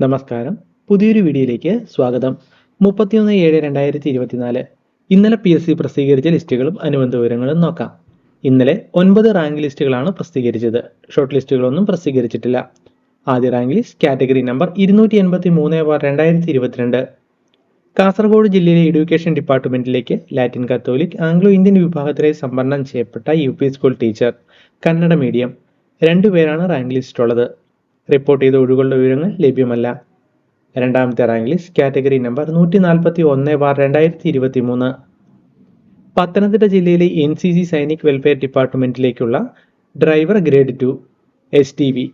നമസ്കാരം. പുതിയൊരു വീഡിയോയിലേക്ക് സ്വാഗതം. മുപ്പത്തിയൊന്ന് ഏഴ് രണ്ടായിരത്തി ഇരുപത്തിനാല് ഇന്നലെ പി എസ് സി പ്രസിദ്ധീകരിച്ച ലിസ്റ്റുകളും അനുബന്ധ വിവരങ്ങളും നോക്കാം. ഇന്നലെ ഒൻപത് റാങ്ക് ലിസ്റ്റുകളാണ് പ്രസിദ്ധീകരിച്ചത്. ഷോർട്ട് ലിസ്റ്റുകളൊന്നും പ്രസിദ്ധീകരിച്ചിട്ടില്ല. ആദ്യ റാങ്ക് ലിസ്റ്റ് കാറ്റഗറി നമ്പർ ഇരുന്നൂറ്റി എൺപത്തി മൂന്ന് ബാർ രണ്ടായിരത്തി ഇരുപത്തിരണ്ട് കാസർഗോഡ് ജില്ലയിലെ എഡ്യൂക്കേഷൻ ഡിപ്പാർട്ട്മെന്റിലേക്ക് ലാറ്റിൻ കത്തോലിക് ആംഗ്ലോ ഇന്ത്യൻ വിഭാഗത്തിലെ സംവരണം ചെയ്യപ്പെട്ട U P school teacher Kannada medium. രണ്ടുപേരാണ് റാങ്ക് ലിസ്റ്റുള്ളത് റിപ്പോർട്ട് ചെയ്ത ഒഴിവുകളുടെ വിവരങ്ങൾ ലഭ്യമല്ല. രണ്ടാമത്തെ റാങ്ക് ലിസ്റ്റ് കാറ്റഗറി നമ്പർ നൂറ്റി നാൽപ്പത്തി ഒന്ന് ബാർ രണ്ടായിരത്തി ഇരുപത്തി മൂന്ന് പത്തനംതിട്ട ജില്ലയിലെ N C C Sainik welfare ഡിപ്പാർട്ട്മെന്റിലേക്കുള്ള driver grade two S T V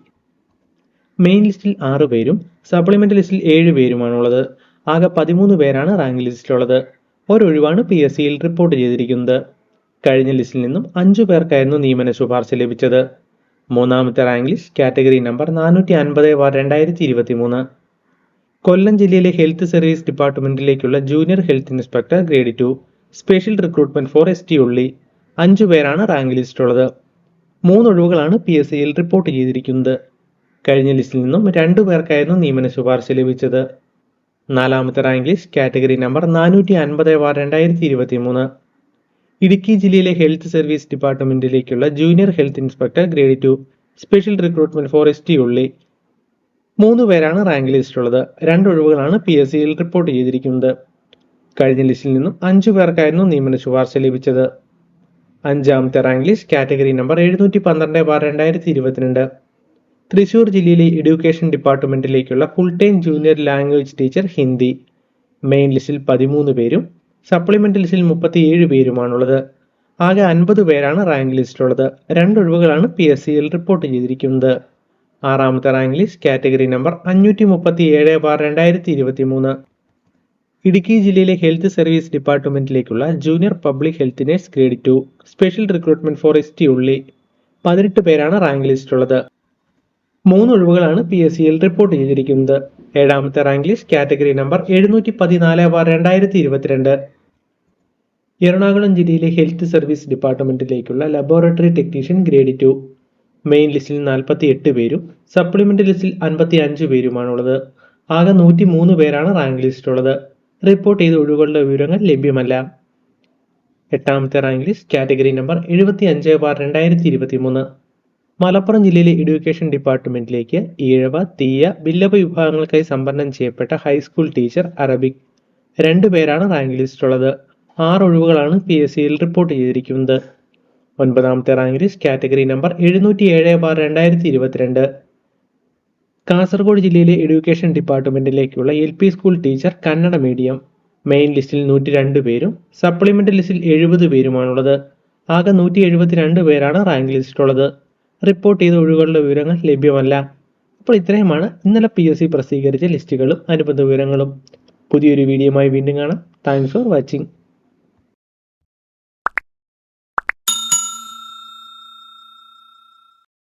main ലിസ്റ്റിൽ ആറ് പേരും സപ്ലിമെന്റ് ലിസ്റ്റിൽ ഏഴ് പേരുമാണുള്ളത്. ആകെ പതിമൂന്ന് പേരാണ് റാങ്ക് ലിസ്റ്റിലുള്ളത് ഒരൊഴിവാണ് പി എസ് സിയിൽ റിപ്പോർട്ട് ചെയ്തിരിക്കുന്നത്. കഴിഞ്ഞ ലിസ്റ്റിൽ നിന്നും അഞ്ചു പേർക്കായിരുന്നു നിയമന ശുപാർശ ലഭിച്ചത്. മൂന്നാമത്തെ റാങ്ക് ലിസ്റ്റ് കാറ്റഗറി നമ്പർ നാനൂറ്റി അൻപത് ബാർ രണ്ടായിരത്തി ഇരുപത്തി മൂന്ന് കൊല്ലം ജില്ലയിലെ health service ഡിപ്പാർട്ട്മെന്റിലേക്കുള്ള junior health inspector grade two special recruitment for S T only അഞ്ചു പേരാണ് റാങ്ക് ലിസ്റ്റുള്ളത് മൂന്ന് ഒഴിവുകളാണ് പി എസ് സിയിൽ റിപ്പോർട്ട് ചെയ്തിരിക്കുന്നത്. കഴിഞ്ഞ ലിസ്റ്റിൽ നിന്നും രണ്ടു പേർക്കായിരുന്നു നിയമന ശുപാർശ ലഭിച്ചത്. നാലാമത്തെ റാങ്ക് ലിസ്റ്റ് കാറ്റഗറി നമ്പർ നാനൂറ്റി അൻപത് ബാർ രണ്ടായിരത്തി ഇരുപത്തി മൂന്ന് ഇടുക്കി ജില്ലയിലെ health service ഡിപ്പാർട്ട്മെന്റിലേക്കുള്ള junior health inspector grade two special recruitment for S T only. മൂന്ന് പേരാണ് റാങ്ക് ലിസ്റ്റിലുള്ളത്. രണ്ട് ഒഴിവുകളാണ് പി എസ് സിയിൽ റിപ്പോർട്ട് ചെയ്തിരിക്കുന്നത്. കഴിഞ്ഞ ലിസ്റ്റിൽ നിന്നും അഞ്ചു പേർക്കായിരുന്നു നിയമന ശുപാർശ ലഭിച്ചത്. അഞ്ചാമത്തെ റാങ്ക് ലിസ്റ്റ് കാറ്റഗറി നമ്പർ എഴുന്നൂറ്റി പന്ത്രണ്ട് ബാർ രണ്ടായിരത്തി ഇരുപത്തിരണ്ട് തൃശൂർ ജില്ലയിലെ education ഡിപ്പാർട്ട്മെന്റിലേക്കുള്ള full time junior language teacher Hindi main ലിസ്റ്റിൽ പതിമൂന്ന് പേരും സപ്ലിമെന്റ് ലിസ്റ്റിൽ മുപ്പത്തിയേഴ് പേരുമാണുള്ളത്. ആകെ അൻപത് പേരാണ് റാങ്ക് ലിസ്റ്റിലുള്ളത് രണ്ട് ഒഴിവുകളാണ് പി എസ് സിയിൽ റിപ്പോർട്ട് ചെയ്തിരിക്കുന്നത്. ആറാമത്തെ റാങ്ക് ലിസ്റ്റ് കാറ്റഗറി നമ്പർ അഞ്ഞൂറ്റി മുപ്പത്തി ഏഴ് ബാർ രണ്ടായിരത്തി ഇരുപത്തി മൂന്ന് ഇടുക്കി ജില്ലയിലെ health service ഡിപ്പാർട്ട്മെന്റിലേക്കുള്ള junior public health nurse grade two special recruitment for S T only. പതിനെട്ട് പേരാണ് റാങ്ക് ലിസ്റ്റിലുള്ളത് മൂന്ന് ഒഴിവുകളാണ് പി എസ് സിയിൽ റിപ്പോർട്ട് ചെയ്തിരിക്കുന്നത്. ഏഴാമത്തെ റാങ്ക് ലിസ്റ്റ് കാറ്റഗറി നമ്പർ എഴുന്നൂറ്റി പതിനാല് ബാർ രണ്ടായിരത്തി ഇരുപത്തിരണ്ട് എറണാകുളം ജില്ലയിലെ health service ഡിപ്പാർട്ട്മെന്റിലേക്കുള്ള laboratory technician grade two. Main ലിസ്റ്റിൽ നാൽപ്പത്തി എട്ട് പേരും സപ്ലിമെന്റ് ലിസ്റ്റിൽ അൻപത്തി അഞ്ച് പേരുമാണുള്ളത്. ആകെ നൂറ്റി മൂന്ന് പേരാണ് റാങ്ക് ലിസ്റ്റുള്ളത് റിപ്പോർട്ട് ചെയ്ത ഒഴിവുകളുടെ വിവരങ്ങൾ ലഭ്യമല്ല. എട്ടാമത്തെ റാങ്ക് ലിസ്റ്റ് കാറ്റഗറി നമ്പർ എഴുപത്തി അഞ്ച് ബാർ രണ്ടായിരത്തി ഇരുപത്തി മൂന്ന് മലപ്പുറം ജില്ലയിലെ എഡ്യൂക്കേഷൻ ഡിപ്പാർട്ട്മെന്റിലേക്ക് ഈഴവ തീയ ബില്ലവ വിഭാഗങ്ങൾക്കായി സംവരണം ചെയ്യപ്പെട്ട ഹൈസ്കൂൾ ടീച്ചർ അറബിക്. രണ്ടു പേരാണ് റാങ്ക് ലിസ്റ്റുള്ളത് ആറ് ഒഴിവുകളാണ് പി എസ് സിയിൽ റിപ്പോർട്ട് ചെയ്തിരിക്കുന്നത്. ഒൻപതാമത്തെ റാങ്ക് ലിസ്റ്റ് കാറ്റഗറി നമ്പർ എഴുന്നൂറ്റി ഏഴ് ബാർ രണ്ടായിരത്തി ഇരുപത്തിരണ്ട് കാസർഗോഡ് ജില്ലയിലെ education ഡിപ്പാർട്ട്മെന്റിലേക്കുള്ള L P school teacher Kannada medium main ലിസ്റ്റിൽ നൂറ്റി രണ്ട് പേരും സപ്ലിമെന്റ് ലിസ്റ്റിൽ എഴുപത് പേരുമാണുള്ളത്. ആകെ നൂറ്റി എഴുപത്തിരണ്ട് പേരാണ് റാങ്ക് ലിസ്റ്റിലുള്ളത്. റിപ്പോർട്ട് ചെയ്ത ഒഴിവുകളുടെ വിവരങ്ങൾ ലഭ്യമല്ല. അപ്പോൾ ഇത്രയുമാണ് ഇന്നലെ പി എസ് സി പ്രസിദ്ധീകരിച്ച ലിസ്റ്റുകളും അനുബന്ധ വിവരങ്ങളും. പുതിയൊരു വീഡിയോയുമായി വീണ്ടും കാണാം. Thanks for watching